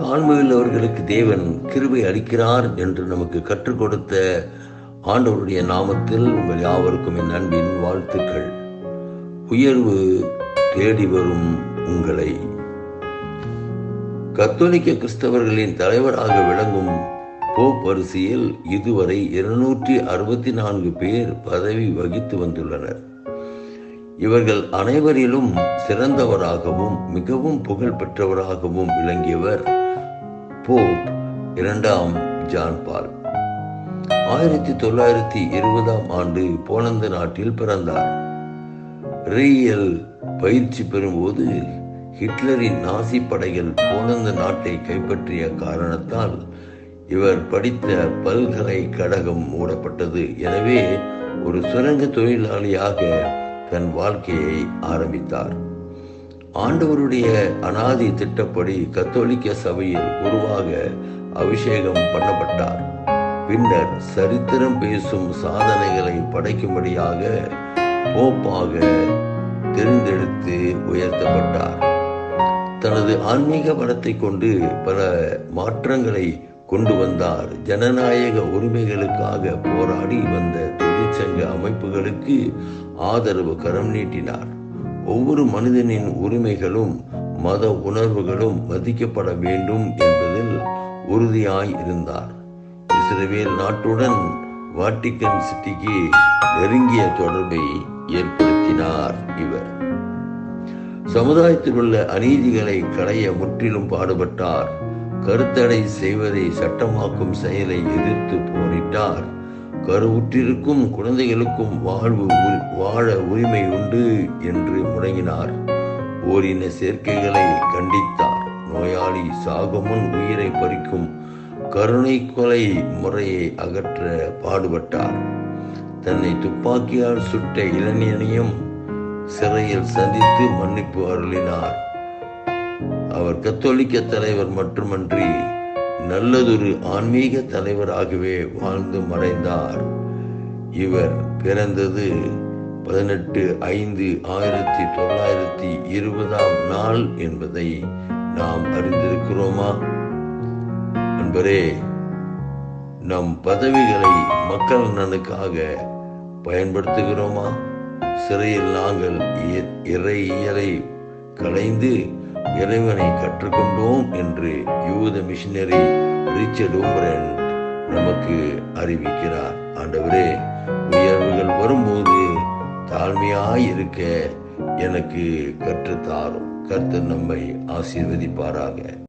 தாழ்மையுள்ளவர்களுக்கு தேவன் கிருபை அளிக்கிறார் என்று நமக்கு கற்றுக் கொடுத்த ஆண்டவருடைய நாமத்தில் உங்கள் யாவருக்கும் என் அன்பின் வாழ்த்துக்கள். உயர்வு தேடி வரும் உங்களை. கத்தோலிக்க கிறிஸ்தவர்களின் தலைவராக விளங்கும் போப் வரிசையில் இதுவரை இருநூற்றி அறுபத்தி நான்கு பேர் பதவி வகித்து வந்துள்ளனர். இவர்கள் அனைவரிலும் சிறந்தவராகவும் மிகவும் புகழ் பெற்றவராகவும் விளங்கியவர் போப் இரண்டாம் ஜான் பால். ஆயிரத்தி தொள்ளாயிரத்தி இருபதாம் ஆண்டு போலந்து நாட்டில் பிறந்தார். ரீயல் பயிற்சி பெறும்போது ஹிட்லரின் நாசி படைகள் போலந்து நாட்டை கைப்பற்றிய காரணத்தால் இவர் படித்த பல்கலைக்கழகம் மூடப்பட்டது. எனவே ஒரு சுரங்க தொழிலாளியாக தன் வாழ்க்கையை ஆரம்பித்தார். ஆண்டவருடைய அனாதி திட்டப்படி கத்தோலிக்க சபையில் உருவாக அபிஷேகம் பண்ணப்பட்டார். பின்னர் சரித்திரம் பேசும் சாதனைகளை படைக்கும்படியாக போப்பாக தெரிந்தெடுத்து உயர்த்தப்பட்டார். தனது ஆன்மீக பலத்தை கொண்டு பல மாற்றங்களை கொண்டு வந்தார். ஜனநாயக உரிமைகளுக்காக போராடி வந்த தொழிற்சங்க அமைப்புகளுக்கு ஆதரவு கரம் நீட்டினார். ஒவ்வொரு மனிதனின் உரிமைகளும் மத உணர்வுகளும் மதிக்கப்பட வேண்டும் என்பதில் உறுதியாய் இருந்தார். இஸ்ரேல் நாட்டுடன் வாட்டிக்கன் சிட்டிக்கு நெருங்கிய தொடர்பை ஏற்படுத்தினார் இவர். சமுதாயத்தில் உள்ள அநீதிகளை களைய முற்றிலும் பாடுபட்டார். கருத்தடை செய்வதை சட்டமாக்கும் செயலை எதிர்த்து போரிட்டார். கருவுற்றிருக்கும் குழந்தைகளுக்கும் வாழ்வு வாழ உரிமை உண்டு என்று முழங்கினார். ஓரின சேர்க்கைகளை கண்டித்தார். நோயாளி சாகமுன் உயிரை பறிக்கும் கருணை கொலை முறையை அகற்ற பாடுபட்டார். தன்னை துப்பாக்கியால் சுட்ட இளைஞனையும் சிறையில் சந்தித்து மன்னிப்பு அருளினார். அவர் கத்தோலிக்க தலைவர் மட்டுமன்றி நல்லதொரு ஆன்மீக தலைவராகவே வாழ்ந்து மறைந்தார். இவர் பிறந்தது பதினெட்டு ஐந்து ஆயிரத்தி தொள்ளாயிரத்தி இருபதாம் நாள் என்பதை நாம் அறிந்திருக்கிறோமா? நண்பரே நம் பதவிகளை மக்கள் நலனுக்காக பயன்படுத்துகிறோமா? சிறையில் நாங்கள் இறை இயலை கலைந்து இறைவனை கற்றுக்கொண்டோம் என்று யூத மிஷினரி ரிச்சர்ட் ஓம்பரன் நமக்கு அறிவிக்கிறார். ஆண்டவரே உயர்வுகள் வரும்போது தாழ்மையாய் இருக்க எனக்கு கற்றுத்தாரும். கர்த்தர் நம்மை ஆசீர்வதிப்பாராக.